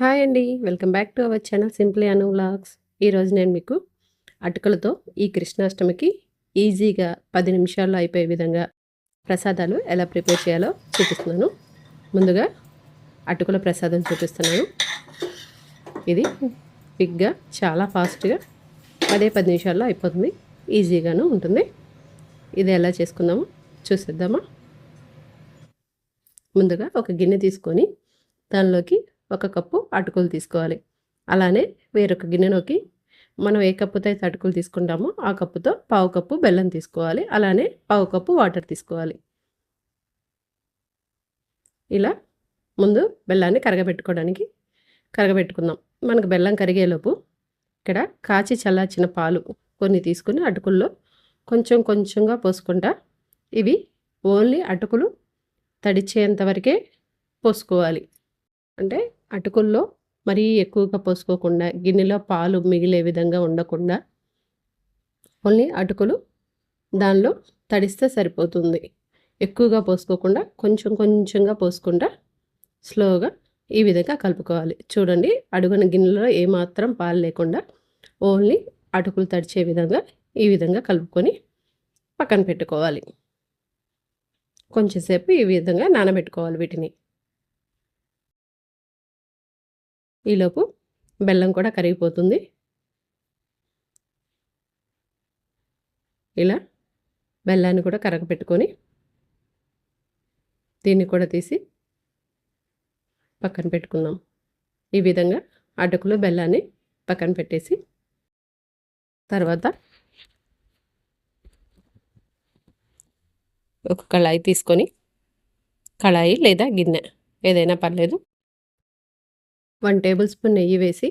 Hi అండి. Welcome back to our channel simply Anu vlogs. ఈరోజు నేను మీకు అటుకలతో ఈ కృష్ణాష్టమికి ఈజీగా పది నిమిషాల్లో అయిపోయే విధంగా ప్రసాదాలు ఎలా ప్రిపేర్ చేయాలో చూపిస్తున్నాను. ముందుగా అటుకుల ప్రసాదం చూపిస్తున్నాను. ఇది క్విక్‌గా చాలా ఫాస్ట్‌గా పదే పది నిమిషాల్లో అయిపోతుంది. ఈజీగాను ఉంటుంది. ఇది ఎలా చేసుకుందామో చూసేద్దామా? ముందుగా ఒక గిన్నె తీసుకొని దానిలోకి ఒక కప్పు అటుకులు తీసుకోవాలి. అలానే వేరొక గిన్నెలోకి మనం ఏ కప్పుతో అయితే అటుకులు తీసుకుంటామో ఆ కప్పుతో పావు కప్పు బెల్లం తీసుకోవాలి. అలానే పావు కప్పు వాటర్ తీసుకోవాలి. ఇలా ముందు బెల్లాన్ని కరగబెట్టుకోవడానికి కరగబెట్టుకుందాం. మనకు బెల్లం కరిగేలోపు ఇక్కడ కాచి చల్లార్చిన పాలు కొన్ని తీసుకొని అటుకుల్లో కొంచెం కొంచెంగా పోసుకుంటా ఇవి ఓన్లీ అటుకులు తడిచేంత వరకే పోసుకోవాలి. అంటే అటుకుల్లో మరీ ఎక్కువగా పోసుకోకుండా గిన్నెలో పాలు మిగిలే విధంగా ఉండకుండా ఓన్లీ అటుకులు దానిలో తడిస్తే సరిపోతుంది. ఎక్కువగా పోసుకోకుండా కొంచెం కొంచెంగా పోసుకుంటా స్లోగా ఈ విధంగా కలుపుకోవాలి. చూడండి అడుగున గిన్నెలో ఏమాత్రం పాలు లేకుండా ఓన్లీ అటుకులు తడిచే విధంగా ఈ విధంగా కలుపుకొని పక్కన పెట్టుకోవాలి. కొంచెంసేపు ఈ విధంగా నానబెట్టుకోవాలి వీటిని. ఈలోపు బెల్లం కూడా కరిగిపోతుంది. ఇలా బెల్లాన్ని కూడా కరగపెట్టుకొని దీన్ని కూడా తీసి పక్కన పెట్టుకుందాం. ఈ విధంగా అటుకులు, బెల్లాన్ని పక్కన పెట్టేసి తర్వాత ఒక కళాయి తీసుకొని కళాయి లేదా గిన్నె ఏదైనా పర్లేదు. వన్ టేబుల్ స్పూన్ నెయ్యి వేసి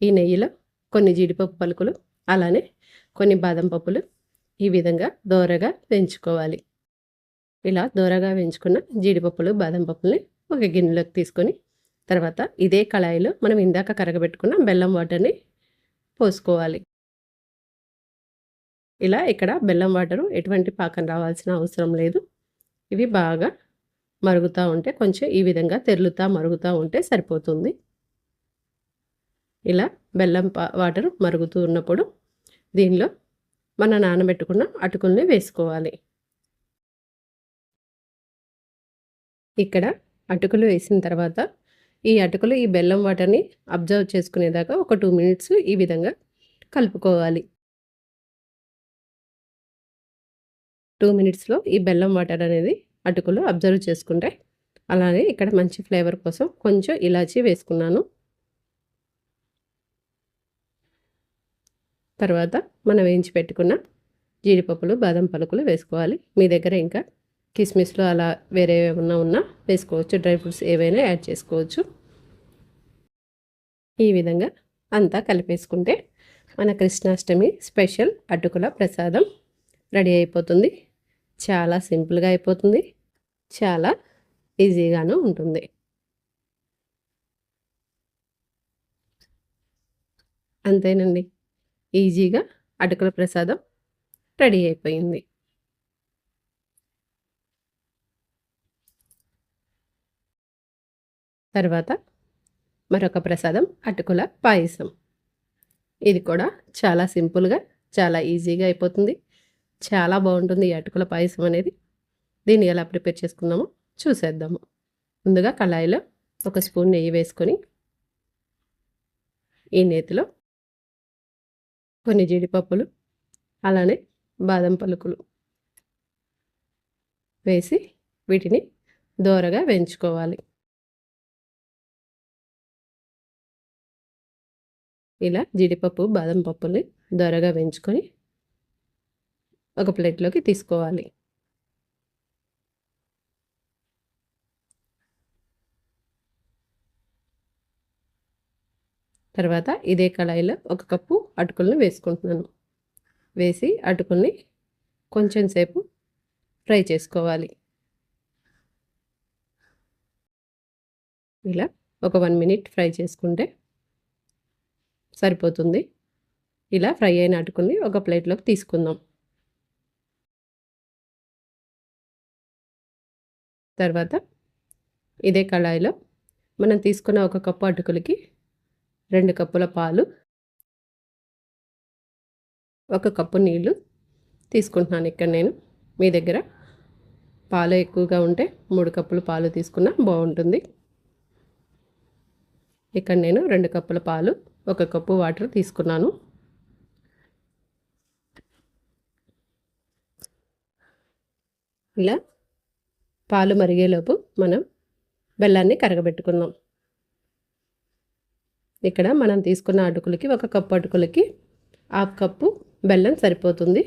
ఈ నెయ్యిలో కొన్ని జీడిపప్పు పలుకులు అలానే కొన్ని బాదం పప్పులు ఈ విధంగా దోరగా వేయించుకోవాలి. ఇలా దోరగా వేయించుకున్న జీడిపప్పులు, బాదం పప్పుల్ని ఒక గిన్నెలోకి తీసుకొని తర్వాత ఇదే కళాయిలో మనం ఇందాక కరగబెట్టుకున్న బెల్లం వాటర్‌ని పోసుకోవాలి. ఇలా ఇక్కడ బెల్లం వాటరు ఎటువంటి పాకం రావాల్సిన అవసరం లేదు. ఇవి బాగా మరుగుతూ ఉంటే కొంచెం ఈ విధంగా తెర్లుతా మరుగుతూ ఉంటే సరిపోతుంది. ఇలా బెల్లం పా వాటర్ మరుగుతూ ఉన్నప్పుడు దీనిలో మన నానబెట్టుకున్న అటుకుల్ని వేసుకోవాలి. ఇక్కడ అటుకులు వేసిన తర్వాత ఈ అటుకులు ఈ బెల్లం వాటర్‌ని అబ్జర్వ్ చేసుకునేదాకా ఒక టూ మినిట్స్ ఈ విధంగా కలుపుకోవాలి. టూ మినిట్స్‌లో ఈ బెల్లం వాటర్ అనేది అటుకులు అబ్జర్వ్ చేసుకుంటాయి. అలానే ఇక్కడ మంచి ఫ్లేవర్ కోసం కొంచెం ఇలాచీ వేసుకున్నాను. తర్వాత మనం వేయించి పెట్టుకున్న జీడిపప్పులు, బాదం పలుకులు వేసుకోవాలి. మీ దగ్గర ఇంకా కిస్మిస్‌లు అలా వేరే ఏమన్నా ఉన్నా వేసుకోవచ్చు. డ్రై ఫ్రూట్స్ ఏవైనా యాడ్ చేసుకోవచ్చు. ఈ విధంగా అంతా కలిపేసుకుంటే మన కృష్ణాష్టమి స్పెషల్ అటుకుల ప్రసాదం రెడీ అయిపోతుంది. చాలా సింపుల్‌గా అయిపోతుంది. చాలా ఈజీగాను ఉంటుంది. అంతేనండి. ఈజీగా అటుకుల ప్రసాదం రెడీ అయిపోయింది. తర్వాత మరొక ప్రసాదం అటుకుల పాయసం. ఇది కూడా చాలా సింపుల్‌గా, చాలా ఈజీగా అయిపోతుంది. చాలా బాగుంటుంది ఈ అటుకుల పాయసం అనేది. దీన్ని ఎలా ప్రిపేర్ చేసుకుందామో చూసేద్దాము. ముందుగా కళాయిలో ఒక స్పూన్ నెయ్యి వేసుకొని ఈ నేతిలో కొన్ని జీడిపప్పులు, అలానే బాదం పలుకులు వేసి వీటిని దోరగా వేయించుకోవాలి. ఇలా జీడిపప్పు, బాదం పప్పుల్ని దోరగా వేయించుకొని ఒక ప్లేట్‌లోకి తీసుకోవాలి. తర్వాత ఇదే కళాయిలో ఒక కప్పు అటుకులను వేసుకుంటున్నాను. వేసి అటుకుల్ని కొంచెం సేపు ఫ్రై చేసుకోవాలి. ఇలా ఒక వన్ మినిట్ ఫ్రై చేసుకుంటే సరిపోతుంది. ఇలా ఫ్రై అయిన అటుకుల్ని ఒక ప్లేట్‌లోకి తీసుకుందాం. తర్వాత ఇదే కళాయిలో మనం తీసుకున్న ఒక కప్పు అటుకులకి రెండు కప్పుల పాలు ఒక కప్పు నీళ్ళు తీసుకుంటున్నాను ఇక్కడ నేను. మీ దగ్గర పాలు ఎక్కువగా ఉంటే మూడు కప్పులు పాలు తీసుకున్నా బాగుంటుంది. ఇక్కడ నేను రెండు కప్పుల పాలు ఒక కప్పు వాటర్ తీసుకున్నాను. ఇలా పాలు మరిగేలోపు మనం బెల్లాన్ని కరగబెట్టుకుందాం. ఇక్కడ మనం తీసుకున్న అటుకులకి ఒక కప్పు అటుకులకి హాఫ్ కప్పు బెల్లం సరిపోతుంది.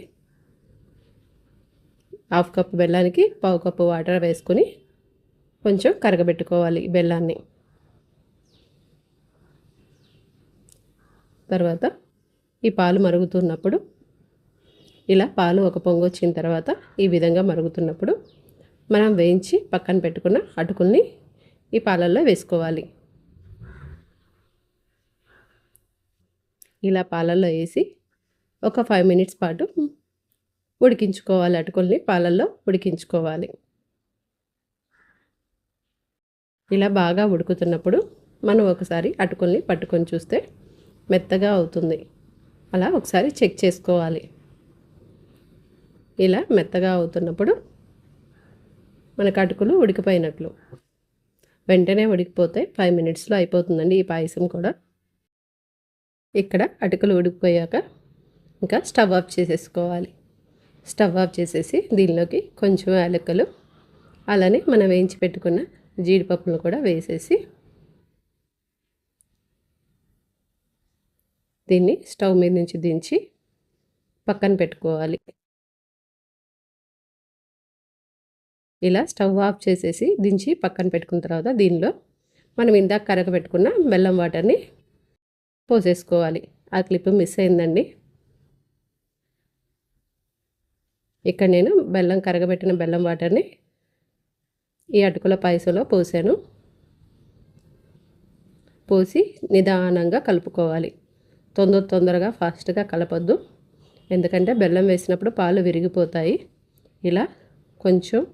హాఫ్ కప్పు బెల్లానికి పావు కప్పు వాటర్ వేసుకొని కొంచెం కరగబెట్టుకోవాలి బెల్లాన్ని. తర్వాత ఈ పాలు మరుగుతున్నప్పుడు ఇలా పాలు ఒక పొంగు వచ్చిన తర్వాత ఈ విధంగా మరుగుతున్నప్పుడు మనం వేయించి పక్కన పెట్టుకున్న అటుకుల్ని ఈ పాలల్లో వేసుకోవాలి. ఇలా పాలల్లో వేసి ఒక ఫైవ్ మినిట్స్ పాటు ఉడికించుకోవాలి. అటుకుల్ని పాలల్లో ఉడికించుకోవాలి. ఇలా బాగా ఉడుకుతున్నప్పుడు మనం ఒకసారి అటుకుల్ని పట్టుకొని చూస్తే మెత్తగా అవుతుంది. అలా ఒకసారి చెక్ చేసుకోవాలి. ఇలా మెత్తగా అవుతున్నప్పుడు మనకు అటుకులు ఉడికిపోయినట్లు. వెంటనే ఉడికిపోతే ఫైవ్ మినిట్స్లో అయిపోతుందండి ఈ పాయసం కూడా. ఇక్కడ అటుకులు ఉడికిపోయాక ఇంకా స్టవ్ ఆఫ్ చేసేసుకోవాలి. స్టవ్ ఆఫ్ చేసేసి దీనిలోకి కొంచెం యాలకులు అలానే మనం వేయించి పెట్టుకున్న జీడిపప్పులు కూడా వేసేసి దీన్ని స్టవ్ మీద నుంచి దించి పక్కన పెట్టుకోవాలి. ఇలా స్టవ్ ఆఫ్ చేసేసి దించి పక్కన పెట్టుకున్న తర్వాత దీనిలో మనం ఇందాక కరగబెట్టుకున్న బెల్లం వాటర్ని పోసేసుకోవాలి ఆ క్లిప్ మిస్ అయిందండి. ఇక్కడ నేను బెల్లం కరగబెట్టిన బెల్లం వాటర్ని ఈ అటుకుల పాయసంలో పోసాను. పోసి నిదానంగా కలుపుకోవాలి. తొందర తొందరగా ఫాస్ట్గా కలపొద్దు. ఎందుకంటే బెల్లం వేసినప్పుడు పాలు విరిగిపోతాయి. ఇలా కొంచెం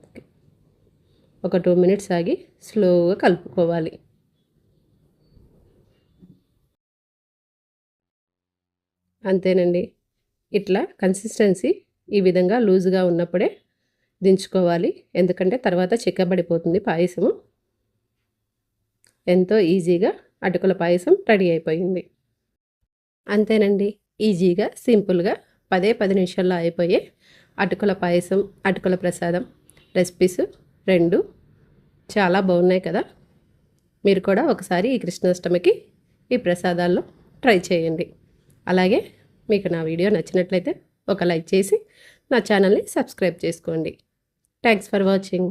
ఒక టూ మినిట్స్ ఆగి స్లోగా కలుపుకోవాలి. అంతేనండి. ఇట్లా కన్సిస్టెన్సీ ఈ విధంగా లూజ్గా ఉన్నప్పుడే దించుకోవాలి. ఎందుకంటే తర్వాత చిక్కబడిపోతుంది పాయసము. ఎంతో ఈజీగా అటుకుల పాయసం రెడీ అయిపోయింది. అంతేనండి. ఈజీగా సింపుల్గా పదే పది నిమిషాల్లో అయిపోయే అటుకుల పాయసం అటుకుల ప్రసాదం రెసిపీస్ రెండు చాలా బాగున్నాయి కదా. మీరు కూడా ఒకసారి ఈ కృష్ణాష్టమికి ఈ ప్రసాదాల్లో ట్రై చేయండి. అలాగే మీకు నా వీడియో నచ్చినట్లయితే ఒక లైక్ చేసి నా ఛానల్ని సబ్స్క్రైబ్ చేసుకోండి. Thanks for watching